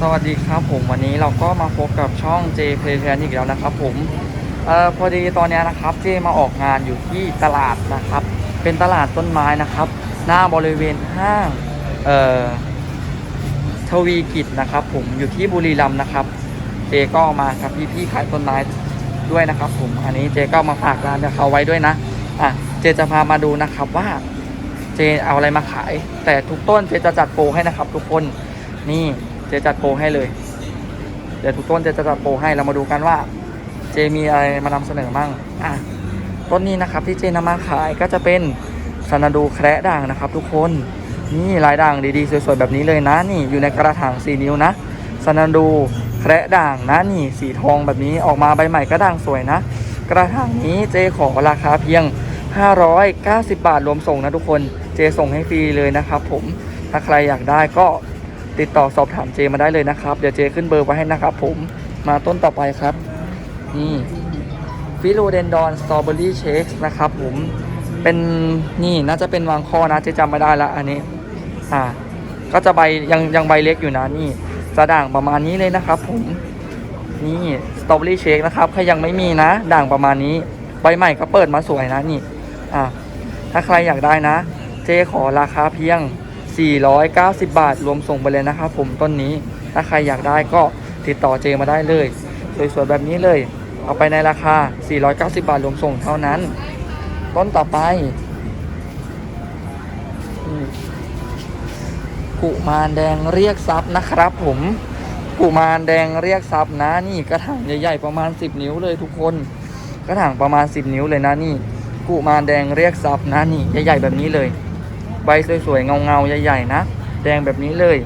สวัสดีครับผมวันนี้เราก็มาพบกับช่อง J Play Plan อีกแล้วนะครับผมเอ่อพอดีตอนนี้นะครับเจมาออกงานอยู่ที่ตลาดนะครับ เป็นตลาดต้นไม้นะครับ หน้าบริเวณห้างเอ่อทวีกิจนะครับ ผมอยู่ที่บุรีรัมย์นะครับ เจก็มาครับพี่ๆขายต้นไม้ด้วยนะครับ ผมอันนี้เจก็มาฝากร้านเขาไว้ด้วยนะอะเจจะพามาดูนะครับว่าเจเอาอะไรมาขาย แต่ทุกต้นเจจะจัดโปรให้นะครับ ทุกคนนี่ เจจัดโปรให้เลย เดี๋ยวทุกต้นเจจะจัดโปรให้เรามาดูกันว่า เจมีอะไรมานำเสนอมั่งอะต้นนี้นะครับที่เจนำมาขายก็จะเป็นสนาดูแคระด่างนะครับ ทุกคนนี่ลายด่างดีๆสวยๆแบบนี้เลยนะนี่อยู่ในกระถาง4นิ้วนะสนาดูแคระด่างนะนี่สีทองแบบนี้ออกมาใบใหม่ก็ด่างสวยนะ กระถางนี้เจขอราคาเพียง 590 บาทรวมส่งนะทุกคนเจส่งให้ฟรีเลยนะครับผมถ้าใครอยากได้ก็ ติดต่อสอบถามเจมาได้เลยนะครับ เดี๋ยวเจขึ้นเบอร์ไว้ให้นะครับผมมาต้นต่อไปครับ นี่ฟิโลเดนดอนสตรอเบอรี่เชคนะครับผมเป็นนี่น่าจะเป็นวางข้อนะเจจำไม่ได้ละอันนี้อ่าก็จะใบยังยังใบเล็กอยู่นะนี่จะด่างประมาณนี้เลยนะครับผมนี่สตรอเบอรี่เชคนะครับใครยังไม่มีนะ ด่างประมาณนี้ ใบใหม่ก็เปิดมาสวยนะนี่อ่าถ้าใครอยากได้นะ เจขอราคาเพียง 490 บาท รวมส่งไปเลยนะครับผมต้นนี้ ถ้าใครอยากได้ก็ติดต่อเจมาได้เลย สวยๆแบบนี้เลย เอาไปในราคา 490 บาท รวมส่งเท่านั้น ต้นต่อไปกุมารแดงเรียกทรัพย์นะครับผมกุมารแดงเรียกทรัพย์นะนี่กระถางใหญ่ๆประมาณ 10 นิ้วเลยทุกคน กระถางประมาณ 10 นิ้วเลยนะนี่กุมารแดงเรียกทรัพย์นะนี่ใหญ่ๆแบบนี้เลย ใบสวยๆเงาๆใหญ่ๆนะ แดงแบบนี้เลย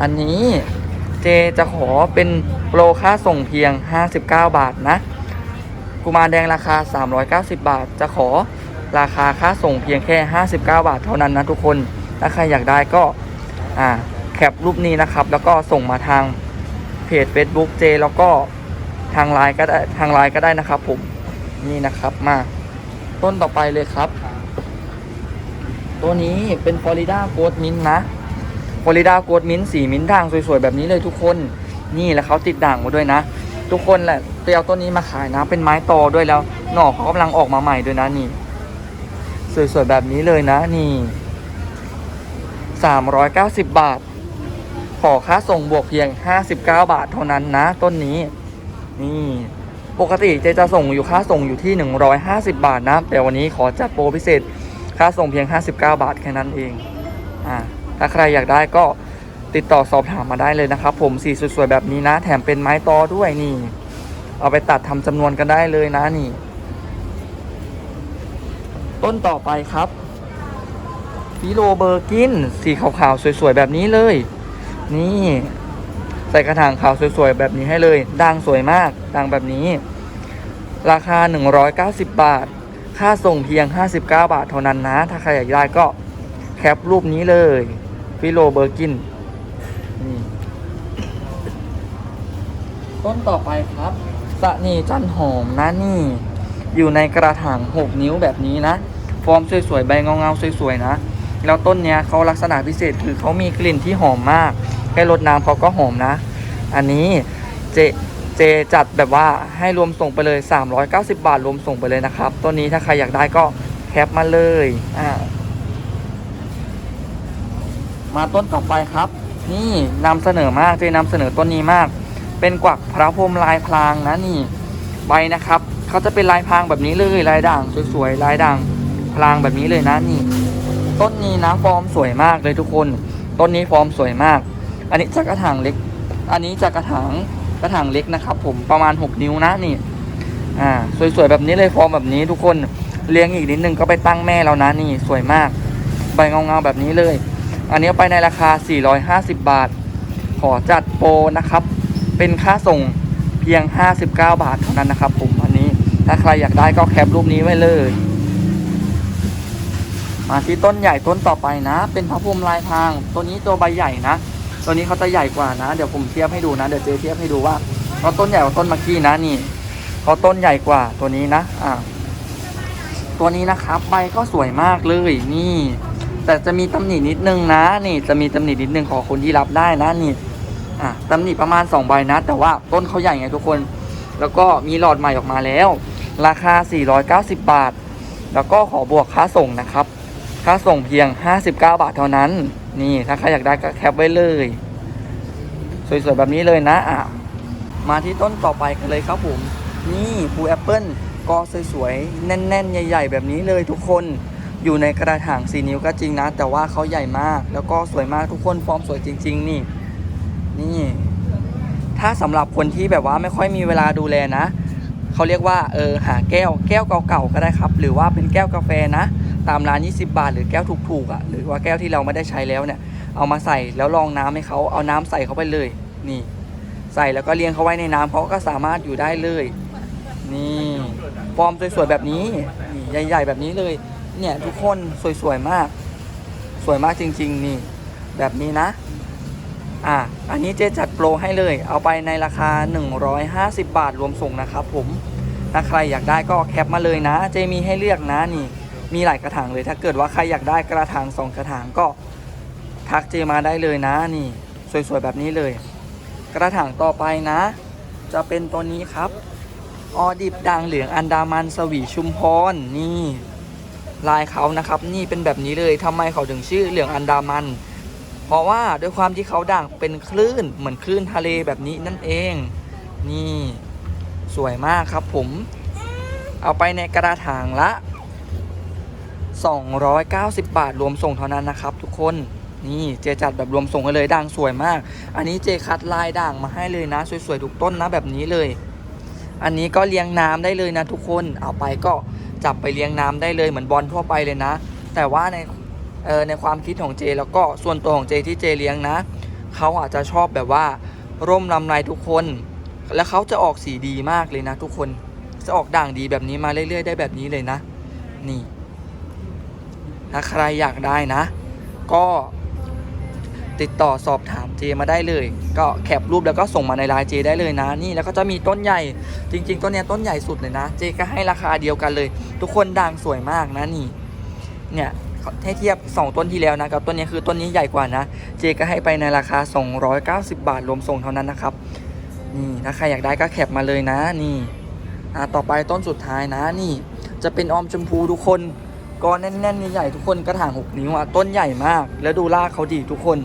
อันนี้เจจะขอเป็นโปรค่าส่งเพียง 59 บาทนะกุมารแดงราคา 390 บาท จะขอราคาค่าส่งเพียงแค่ 59 บาท เท่านั้นนะทุกคน ถ้าใครอยากได้ก็อ่าแคปรูปนี้นะครับ แล้วก็ส่งมาทางเพจ Facebook เจแล้วก็ทางไลน์ก็ได้ทางไลน์ก็ได้นะครับผมนี่นะครับมาต้นต่อไปเลยครับ ตัวนี้เป็นฟลอริดาโกดมินนะฟลอริดาโกดมินสีมินท์ด่างสวยๆแบบนี้เลยทุกคนนี่แล้วเขาติดด่างมาด้วยนะ ทุกคนแหละไปเอาต้นนี้มาขายนะ เป็นไม้ตอด้วยแล้วหน่อเขากำลังออกมาใหม่ด้วยนะนี่สวยๆแบบนี้เลยนะนี่390 บาท ขอค่าส่งบวกเพียง 59 บาทเท่านั้นนะ ต้นนี้ นี่ปกติเจจะส่งอยู่ค่าส่งอยู่ที่ 150 บาทนะ แต่วันนี้ขอจัดโปรพิเศษ ค่าส่งเพียง 59 บาทแค่นั้นเองอ่าถ้าใครอยากได้ก็ติดต่อสอบถามมาได้เลยนะครับ ผมสีสวยๆแบบนี้นะ แถมเป็นไม้ตอด้วยนี่ เอาไปตัดทำจำนวนกันได้เลยนะนี่ ต้นต่อไปครับฟิโลเบอร์กิน สีขาวๆสวยๆแบบนี้เลย นี่ ใส่กระถางขาวสวยๆแบบนี้ให้เลยด่างสวยมากด่างแบบนี้ ราคา 190 บาท ค่าส่งเพียง 59 บาทเท่านั้นนะ ถ้าใครอยากได้ก็แคปรูปนี้เลยฟิโลเบอร์กินนี่ต้นต่อไปครับสะนีจันหอมนะนี่ อยู่ในกระถาง 6 นิ้วแบบนี้นะ ฟอร์มสวยๆ ใบเงาๆ สวยๆ นะ แล้วต้นเนี้ยเขาลักษณะพิเศษคือเขามีกลิ่นที่หอมมาก แค่รดน้ำเขาก็หอมนะ อันนี้เจ เจจัดแบบว่าให้รวมส่งไปเลย 390 บาทรวมส่งไปเลยนะครับ ตัวนี้ถ้าใครอยากได้ก็แคปมาเลยอ่ามาต้นต่อไปครับ นี่นำเสนอมากเจนำเสนอต้นนี้มาก เป็นกวักพระพรมลายพรางนะนี่ใบนะครับเขาจะเป็นลายพรางแบบนี้เลยลายด่างสวยๆลายด่างพรางแบบนี้เลยนะนี่ ต้นนี้นะฟอร์มสวยมากเลยทุกคน ต้นนี้ฟอร์มสวยมาก อันนี้จากกระถางเล็ก อันนี้จากกระถาง กระถางเล็กนะครับผมประมาณ 6 นิ้วนะนี่ อ่า สวยๆแบบนี้เลยฟอร์มแบบนี้ทุกคนเลี้ยงอีกนิดนึงก็ไปตั้งแม่แล้วนะนี่สวยมาก ใบเงาๆแบบนี้เลย อันนี้ไปในราคา 450 บาท ขอจัดโปรนะครับ เป็นค่าส่งเพียง 59 บาทเท่านั้นนะครับ ผมอันนี้ถ้าใครอยากได้ก็แคปรูปนี้ไว้เลย มาที่ต้นใหญ่ต้นต่อไปนะ เป็นพระพรหมลายพาง ตัวนี้ตัวใบใหญ่นะ ตัวนี้เขาจะใหญ่กว่านะ เดี๋ยวผมเทียบให้ดูนะ เดี๋ยวเจเทียบให้ดูว่าเขาต้นใหญ่กว่าต้นมื่อกี้นะนี่เขาต้นใหญ่กว่าตัวนี้นะ อ่า ตัวนี้นะครับใบก็สวยมากเลยนี่ แต่จะมีตำหนินิดนึงนะ นี่จะมีตำหนินิดนึงขอคนที่รับได้นะนี่ อะตำหนิประมาณ2ใบนะ แต่ว่าต้นเขาใหญ่ไงทุกคน แล้วก็มีหลอดใหม่ออกมาแล้ว ราคา 490 บาท แล้วก็ขอบวกค่าส่งนะครับ ค่าส่งเพียง 59 บาทเท่านั้น นี่ถ้าใครอยากได้ก็แคปไว้เลย สวยๆแบบนี้เลยนะอะมาที่ต้นต่อไปกันเลยครับผม นี่ภูแอปเปิลก็สวยๆแน่น ๆ ใหญ่ ๆ แบบนี้เลยทุกคนอยู่ในกระถางสีนิ้วก็จริงนะ แต่ว่าเขาใหญ่มาก แล้วก็สวยมากทุกคนฟอร์มสวยจริง ๆ นี่ นี่ ถ้าสำหรับคนที่แบบว่าไม่ค่อยมีเวลาดูแลนะเขาเรียกว่าเออหาแก้วแก้วเก่าๆก็ได้ครับ หรือว่าเป็นแก้วกาแฟนะ ตามร้าน 20 บาท หรือแก้วถูกๆอะหรือว่าแก้วที่เราไม่ได้ใช้แล้วเนี่ย เอามาใส่แล้วลองน้ำให้เขาเอาน้ำใส่เข้าไปเลย นี่ ใส่แล้วก็เลี้ยงเขาไว้ในน้ำเขาก็สามารถอยู่ได้เลย นี่ฟอร์มสวยๆแบบนี้นี่ใหญ่ ๆ แบบนี้เลย เนี่ยทุกคนสวยๆมาก สวยมากจริง ๆ นี่ แบบนี้นะอะอันนี้เจ๊จัดโปรให้เลย เอาไปในราคา 150 บาทรวมส่งนะครับผม ถ้าใครอยากได้ก็แคปมาเลยนะ เจมีให้เลือกนะนี่ มีหลายกระถางเลย ถ้าเกิดว่าใครอยากได้กระถางสองกระถางก็ทักเจมาได้เลยนะนี่ สวยๆแบบนี้เลย กระถางต่อไปนะ จะเป็นตัวนี้ครับ ออดิบด่างเหลืองอันดามันสวีชุมพรนี่ลายเขานะครับ นี่เป็นแบบนี้เลยทำไมเขาถึงชื่อเหลืองอันดามัน เพราะว่าด้วยความที่เขาด่างเป็นคลื่นเหมือนคลื่นทะเลแบบนี้นั่นเอง นี่สวยมากครับผม เอาไปในกระถางละ 290 บาทรวมส่งเท่านั้นนะครับ ทุกคนนี่เจจัดแบบรวมส่งกันเลยด่างสวยมาก อันนี้เจคัดลายด่างมาให้เลยนะ สวยๆทุกต้นนะแบบนี้เลย อันนี้ก็เลี้ยงน้ำได้เลยนะ ทุกคนเอาไปก็จับไปเลี้ยงน้ำได้เลยเหมือนบอลทั่วไปเลยนะ แต่ว่าในเออในความคิดของเจแล้วก็ส่วนตัวของเจที่เจเลี้ยงนะเขาอาจจะชอบแบบว่า ร่มลำไรทุกคน แล้วเขาจะออกสีดีมากเลยนะ ทุกคนจะออกด่างดีแบบนี้มาเรื่อยๆ ได้แบบนี้เลยนะ นี่ ถ้าใครอยากได้นะ ก็ติดต่อสอบถามเจมาได้เลย ก็แคปรูปแล้วก็ส่งมาในไลน์เจได้เลยนะนี่แล้วก็จะมีต้นใหญ่จริง ๆ ต้นเนี้ยต้นใหญ่สุดเลยนะ เจก็ให้ราคาเดียวกันเลย ทุกคนด่างสวยมากนะนี่ เนี่ยเทียบ 2 ต้นที่แล้วนะกับต้นนี้คือต้นนี้ใหญ่กว่านะ เจก็ให้ไปในราคา 290 บาทรวมส่งเท่านั้นนะครับนี่ถ้าใครอยากได้ก็แคปมาเลยนะนี่อ่าต่อไปต้นสุดท้ายนะนี่ จะเป็นออมชมพูทุกคน ก็แน่นๆใหญ่ๆทุกคนกระถาง6นิ้วอะต้นใหญ่มาก แล้วดูรากเขาดีทุกคน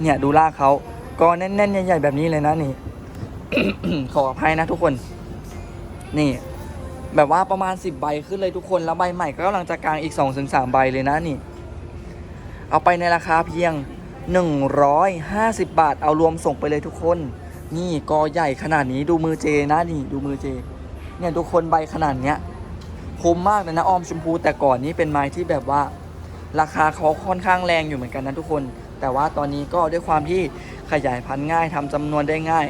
เนี่ยดูรากเขาก็แน่นๆใหญ่ๆแบบนี้เลยนะนี่ ขออภัยนะทุกคน นี่ แบบว่าประมาณ 10 ใบขึ้นเลยทุกคน แล้วใบใหม่ก็กำลังจะกลางอีก 2-3ถึงใบเลยนะนี่ เอาไปในราคาเพียง 150 บาท เอารวมส่งไปเลยทุกคน นี่กอใหญ่ขนาดนี้ดูมือเจนะนี่ ดูมือเจ เนี่ยทุกคนใบขนาดเนี้ย คุ้มมากเลยนะออมชมพู แต่ก่อนนี้เป็นไม้ที่แบบว่า ราคาเขาค่อนข้างแรงอยู่เหมือนกันนะทุกคน แต่ว่าตอนนี้ก็ด้วยความที่ขยายพันธุ์ง่ายทำจำนวนได้ง่าย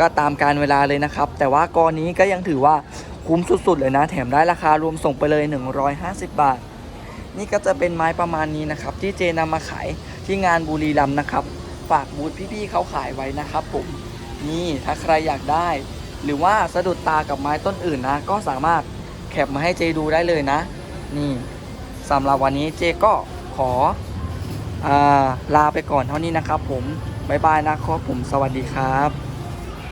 ก็ตามการเวลาเลยนะครับ แต่ว่ากอนี้ก็ยังถือว่าคุ้มสุดๆเลยนะ แถมได้ราคารวมส่งไปเลย 150 บาท นี่ก็จะเป็นไม้ประมาณนี้นะครับ ที่เจนำมาขายที่งานบุรีรัมย์นะครับ ฝากบูธพี่ๆเขาขายไว้นะครับผมนี่ถ้าใครอยากได้ หรือว่าสะดุดตากับไม้ต้นอื่นนะ ก็สามารถ แคปมาให้เจดูได้เลยนะ นี่สำหรับวันนี้เจก็ขออาลาไปก่อนเท่านี้นะครับผม บ๊ายบายนะครับผม สวัสดีครับ